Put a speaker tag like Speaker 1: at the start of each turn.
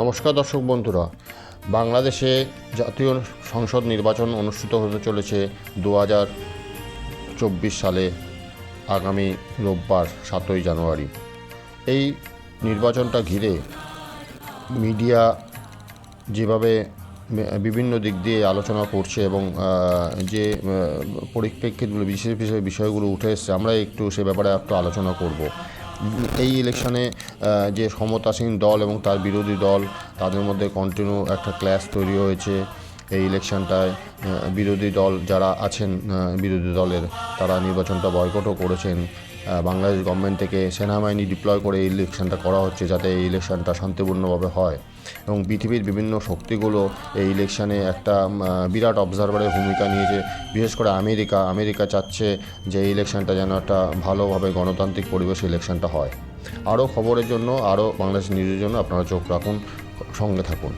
Speaker 1: নমস্কার দর্শক বন্ধুরা। বাংলাদেশে জাতীয় সংসদ নির্বাচন অনুষ্ঠিত হতে চলেছে দু হাজার চব্বিশ সালে, আগামী রোববার সাতই জানুয়ারি। এই নির্বাচনটা ঘিরে মিডিয়া যেভাবে বিভিন্ন দিক দিয়ে আলোচনা করছে এবং যে পরিপ্রেক্ষিতগুলো, বিশেষ বিশেষ বিষয়গুলো উঠে এসছে, আমরা একটু সে ব্যাপারে একটু আলোচনা করব। এই ইলেকশনে যে ক্ষমতাসীন দল এবং তার বিরোধী দল, তাদের মধ্যে কন্টিনিউ একটা ক্ল্যাশ তৈরি হয়েছে। এই ইলেকশনটায় বিরোধী দল যারা আছেন বিরোধী দলের, তারা নির্বাচনটা বয়কটও করেছেন। বাংলাদেশ গভর্নমেন্ট থেকে সেনাবাহিনী ডিপ্লয় করে এই ইলেকশনটা করা হচ্ছে যাতে এই ইলেকশনটা শান্তিপূর্ণভাবে হয়। এবং পৃথিবীর বিভিন্ন শক্তিগুলো এই ইলেকশানে একটা বিরাট অবজারভারের ভূমিকা নিয়েছে। বিশেষ করে আমেরিকা আমেরিকা চাচ্ছে যে এই ইলেকশনটা যেন একটা ভালোভাবে গণতান্ত্রিক পরিবেশ ইলেকশনটা হয়। আরও খবরের জন্য, আরও বাংলাদেশ নিউজের জন্য আপনারা চোখ রাখুন, সঙ্গে থাকুন।